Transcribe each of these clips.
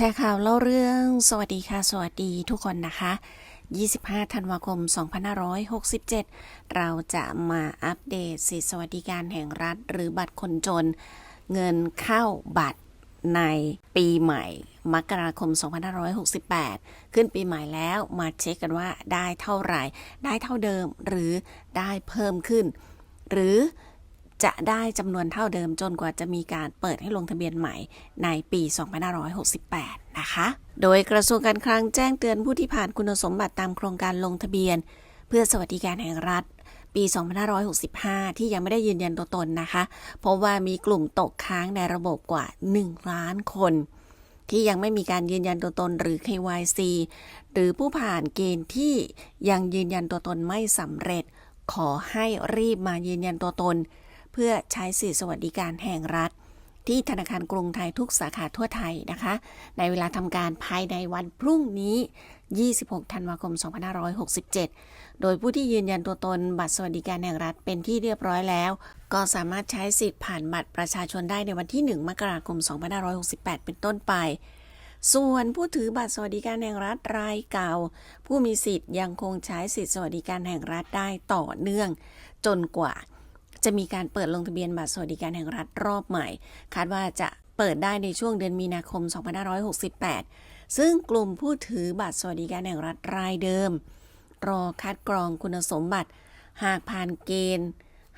ชร์ข่าวเล่าเรื่องสวัสดีค่ะ สวัสดีทุกคนนะคะ 25 ธันวาคม 2567 เราจะมาอัปเดตสิทธิสวัสดิการแห่งรัฐ หรือบัตรคนจน เงินเข้าบัตรในปีใหม่ มกราคม 2568 ขึ้นปีใหม่แล้วมาเช็คกันว่าได้เท่าไหร่ ได้เท่าเดิมหรือได้เพิ่มขึ้น หรือ จะได้จำนวนเท่าเดิมจนกว่าจะมีการเปิดให้ลงทะเบียนใหม่ในปี 2568 นะคะ โดยกระทรวงการคลังแจ้งเตือนผู้ที่ผ่านคุณสมบัติตามโครงการลงทะเบียน เพื่อสวัสดิการแห่งรัฐ ปี 2565 ที่ยังไม่ได้ยืนยันตัวตนนะคะ เพราะว่ามีกลุ่มตกค้างในระบบกว่า 1 ล้านคน ที่ยังไม่มีการยืนยันตัวตนหรือ KYC หรือผู้ผ่านเกณฑ์ที่ยังยืนยันตัวตนไม่สำเร็จ ขอให้รีบมายืนยันตัวตน เพื่อใช้สิทธิสวัสดิการแห่งรัฐ ที่ธนาคารกรุงไทยทุกสาขาทั่วไทยนะคะ ในเวลาทำการภายในวันพรุ่งนี้ 26 ธันวาคม 2567 โดยผู้ที่ยืนยันตัวตนบัตรสวัสดิการแห่งรัฐเป็นที่เรียบร้อยแล้ว ก็สามารถใช้สิทธิ์ผ่านบัตรประชาชนได้ในวันที่ 1 มกราคม 2568 เป็นต้นไปส่วนผู้ถือบัตรสวัสดิการแห่งรัฐรายเก่า ผู้มีสิทธิ์ยังคงใช้สิทธิสวัสดิการแห่งรัฐได้ต่อเนื่อง จนกว่า จะมีการเปิดลงทะเบียนบัตรสวัสดิการแห่งรัฐรอบใหม่ คาดว่าจะเปิดได้ในช่วงเดือนมีนาคม 2568 ซึ่งกลุ่มผู้ถือบัตรสวัสดิการแห่งรัฐรายเดิม รอคัดกรองคุณสมบัติ หากผ่านเกณฑ์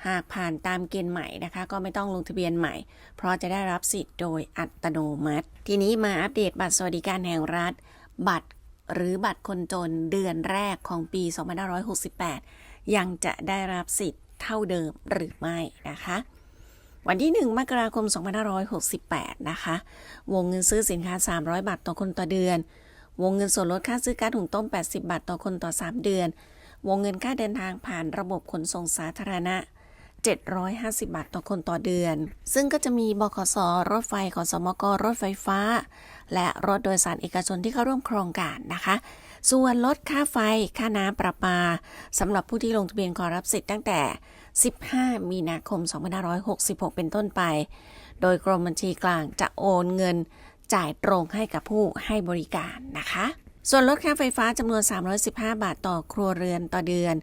หากผ่านตามเกณฑ์ใหม่นะคะ ก็ไม่ต้องลงทะเบียนใหม่ เพราะจะได้รับสิทธิ์โดยอัตโนมัติ ทีนี้มาอัปเดตบัตรสวัสดิการแห่งรัฐ บัตรหรือบัตรคนจนเดือนแรกของปี 2568 ยังจะได้รับสิทธิ์ เท่าเดิมหรือไม่นะคะ วันที่ 1 มกราคม 2568 นะคะ วงเงินซื้อสินค้า 300 บาทต่อคนต่อเดือน วงเงินส่วนลดค่าซื้อก๊าซหุงต้ม 80 บาทต่อคนต่อ 3 เดือน วงเงินค่าเดินทางผ่านระบบขนส่งสาธารณะ 750 บาทต่อคนต่อเดือน ซึ่งก็จะมีบขส รถไฟ ขสมก รถไฟฟ้า และรถโดยสารเอกชนที่เข้าร่วมโครงการนะคะ ส่วนลดค่าไฟค่าน้ำประปาสำหรับผู้ที่ลงทะเบียนขอรับสิทธิ์ตั้งแต่ 15 มีนาคม 2566 เป็นต้นไป โดยกรมบัญชีกลางจะโอนเงินจ่ายตรงให้กับผู้ให้บริการนะคะ ส่วนลดค่าไฟฟ้าจำนวน 315 บาทต่อครัวเรือนต่อเดือน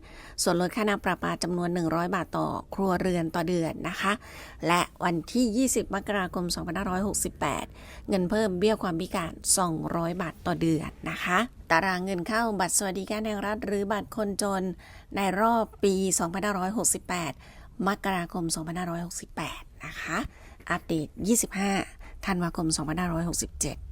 ส่วนลดค่าน้ำประปาจำนวน 100 บาทต่อครัวเรือนต่อเดือนนะคะ และวันที่ 20 มกราคม 2568 เงินเพิ่มเบี้ยความพิการ 200 บาทต่อเดือนนะคะ ตารางเงินเข้าบัตรสวัสดิการแห่งรัฐหรือบัตรคนจนในรอบปี 2568 มกราคม 2568 นะคะ อัปเดต 25 ธันวาคม 2567